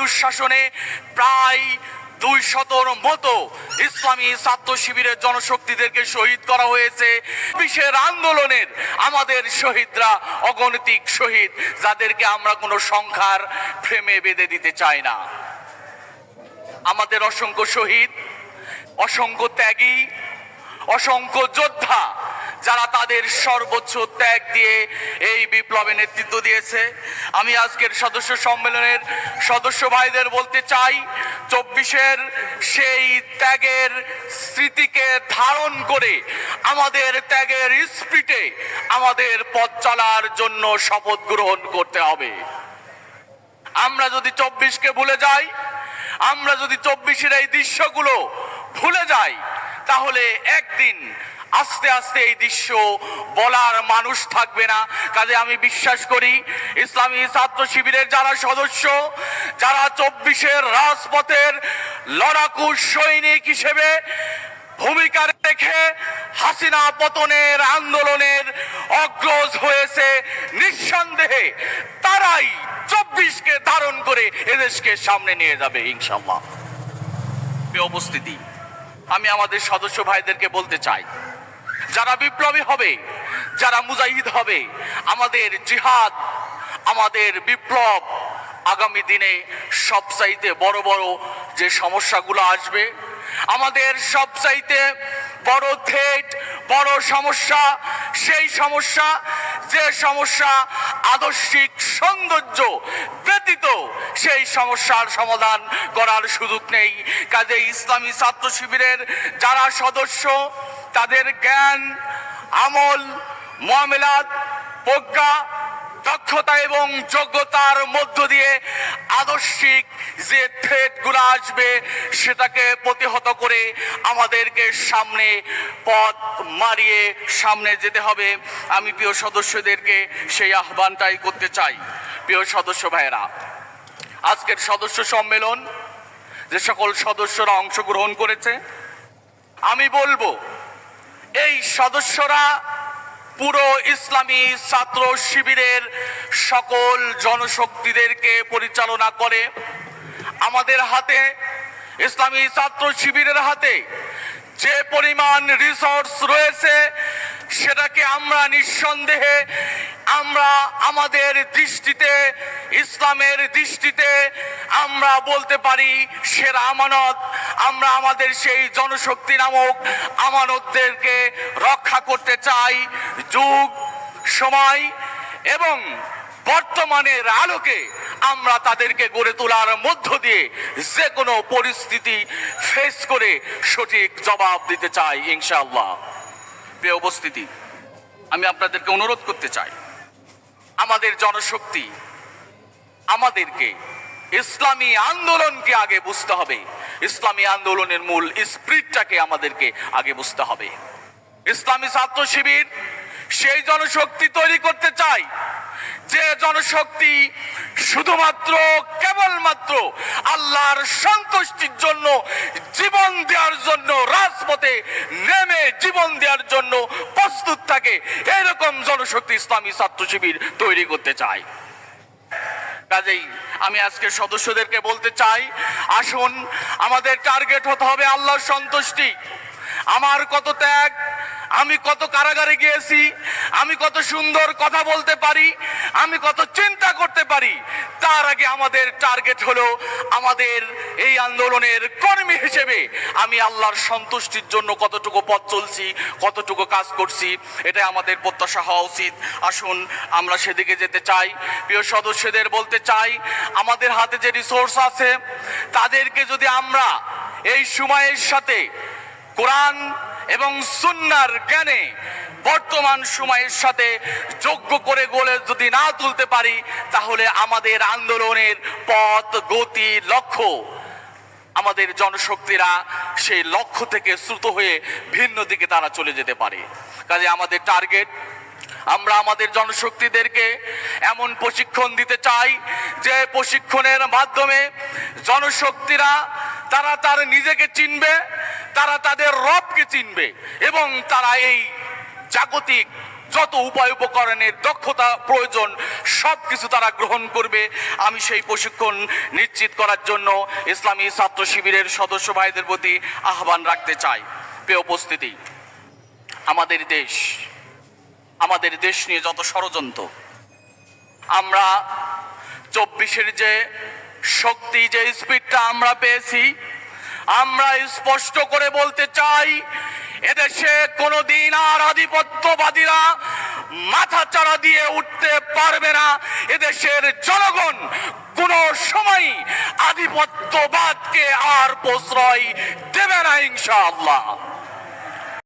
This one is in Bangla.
দুঃশাসনে প্রায় দুই শতর মতো ইসলামী ছাত্র শিবিরের জনশক্তিদেরকে শহীদ করা হয়েছে। বিশের আন্দোলনের আমাদের শহীদরা অগণতিক শহীদ, যাদেরকে আমরা কোনো সংখ্যার ফ্রেমে বেঁধে দিতে চাই না। আমাদের অসংখ্য শহীদ, অসংখ্য ত্যাগী, অসংখ্য যোদ্ধা যারা তাদের সর্বোচ্চ ত্যাগ দিয়ে এই বিপ্লবে নেতৃত্ব দিয়েছে। আমি আজকের সদস্য সম্মেলনের সদস্য ভাইদের বলতে চাই, চব্বিশের সেই ত্যাগের স্মৃতিকে ধারণ করে, আমাদের ত্যাগের স্পিটে আমাদের পথ চলার জন্য শপথ গ্রহণ করতে হবে। আমরা যদি চব্বিশকে ভুলে যাই, আমরা যদি চব্বিশের এই দৃশ্যগুলো ভুলে যাই, তাহলে একদিন আস্তে আস্তে এই দৃশ্য বলার মানুষ থাকবে না। কাজে আমি বিশ্বাস করি, ইসলামী ছাত্র শিবিরের যারা সদস্য, যারা চব্বিশের রাজপথের লড়াকু সৈনিক হিসেবে ভূমিকা রেখে হাসিনা পতনের আন্দোলনের অগ্রজ হয়েছে, নিঃসন্দেহে তারাই চব্বিশকে ধারণ করে এদেশকে সামনে নিয়ে যাবে প্রিয় উপস্থিতি। আমি আমাদের সদস্য ভাইদেরকে বলতে চাই যারা বিপ্লবী হবে, যারা মুজাহিদ হবে, আমাদের জিহাদ, আমাদের বিপ্লব আগামী দিনে সবচাইতে বড় বড় যে সমস্যাগুলো আসবে, আমাদের সবচাইতে বড় থেট বড় সমস্যা, সেই সমস্যা, যে সমস্যা আদর্শিক সৌন্দর্য ব্যতীত সেই সমস্যার সমাধান করার সুযোগ নেই। কাজে ইসলামী ছাত্র শিবিরের যারা সদস্য, তাদের জ্ঞান, আমল, মহামেলাত, প্রজ্ঞা দক্ষতা এবং যোগ্যতার মধ্য দিয়ে আদর্শিক যে থ্রেটগুলো আসবে সেটাকে প্রতিহত করে আমাদেরকে সামনে পথ মারিয়ে সামনে যেতে হবে। আমি প্রিয় সদস্যদেরকে সেই আহ্বানটাই করতে চাই। প্রিয় সদস্য ভাইয়েরা, আজকের সদস্য সম্মেলন যে সকল সদস্যরা অংশগ্রহণ করেছে, আমি বলব, এই সদস্যরা পুরো ইসলামী ছাত্র শিবিরের সকল জনশক্তিদেরকে পরিচালনা করে আমাদের হাতে, ইসলামী ছাত্র শিবিরের হাতে যে পরিমাণ রিসোর্স রয়েছে, সেটাকে আমরা নিঃসন্দেহে, আমরা আমাদের দৃষ্টিতে, ইসলামের দৃষ্টিতে আমরা বলতে পারি সেরা আমানত। আমরা আমাদের সেই জনশক্তি নামক আমানতদেরকে রক্ষা করতে চাই। যুগ, সময় এবং বর্তমানের আলোকে আমরা তাদেরকে গড়ে তোলার মধ্য দিয়ে যে কোনো পরিস্থিতি ফেস করে সঠিক জবাব দিতে চাই ইনশাআল্লাহ। প্রিয় উপস্থিতি, আমি আপনাদেরকে অনুরোধ করতে চাই, আমাদের জনশক্তি, আমাদেরকে ইসলামী আন্দোলনকে আগে বুঝতে হবে। ইসলামী আন্দোলনের মূল স্প্রিটটাকে আমাদেরকে আগে বুঝতে হবে। ইসলামী ছাত্র শিবির সেই জনশক্তি তৈরি করতে চাই যে জনশক্তি শুধুমাত্র, কেবলমাত্র আল্লাহর সন্তুষ্টির জন্য, জীবন দেওয়ার জন্য, রাজপথে নেমে জীবন দেওয়ার জন্য প্রস্তুত থাকে এরকম জনশক্তি ইসলামী ছাত্র শিবির তৈরি করতে চায়। কাজেই আমি আজকে সদস্যদেরকে বলতে চাই, আসুন, আমাদের টার্গেট হতে হবে আল্লাহর সন্তুষ্টি। আমার কত ত্যাগ, আমি কত কারাগারে গিয়েছি, আমি কত সুন্দর কথা বলতে পারি, আমি কত চিন্তা করতে পারি, তার আগে আমাদের টার্গেট হলো আমাদের এই আন্দোলনের কর্মী হিসেবে আমি আল্লাহর সন্তুষ্টির জন্য কতটুকু পথ চলছি, কতটুকু কাজ করছি এটা আমাদের প্রত্যাশা হওয়া উচিত। আসুন, আমরা সেদিকে যেতে চাই। প্রিয় সদস্যদের বলতে চাই, আমাদের হাতে যে রিসোর্স আছে, তাদেরকে যদি আমরা এই সময়ের সাথে কোরআন এবং সুন্নার জ্ঞানে বর্তমান সময়ের সাথে যোগ্য করে গড়ে যদি না তুলতে পারি, তাহলে আমাদের আন্দোলনের পথ, গতি, লক্ষ্য আমাদের জনশক্তিরা সেই লক্ষ্য থেকে শ্রুত হয়ে ভিন্ন দিকে তারা চলে যেতে পারে। কাজে আমাদের টার্গেট আমরা আমাদের জনশক্তিদেরকে এমন প্রশিক্ষণ দিতে চাই যে প্রশিক্ষণের মাধ্যমে জনশক্তিরা তারা তার নিজেকে চিনবে তারা তাদের রবকে চিনবে এবং তারা এই জাগতিক যত উপায় উপকরণের দক্ষতা, প্রয়োজন সব কিছু তারা গ্রহণ করবে। আমি সেই প্রশিক্ষণ নিশ্চিত করার জন্য ইসলামী ছাত্র শিবিরের সদস্য ভাইদের প্রতি আহ্বান রাখতে চাই। প্রিয় উপস্থিতি, আমাদের দেশ আমাদের দেশ নিয়ে যত ষড়যন্ত্র, আমরা চব্বিশের যে শক্তি, যে স্পিডটা আমরা পেয়েছি আমরা স্পষ্ট করে বলতে চাই, এদেশে কোনো দিন আর আধিপত্যবাদীরা মাথা চাড়া দিয়ে উঠতে পারবে না। এদেশের জনগণ কোনো সময় আধিপত্যবাদকে আর প্রশ্রয় দেবে না, ইনশাআল্লাহ।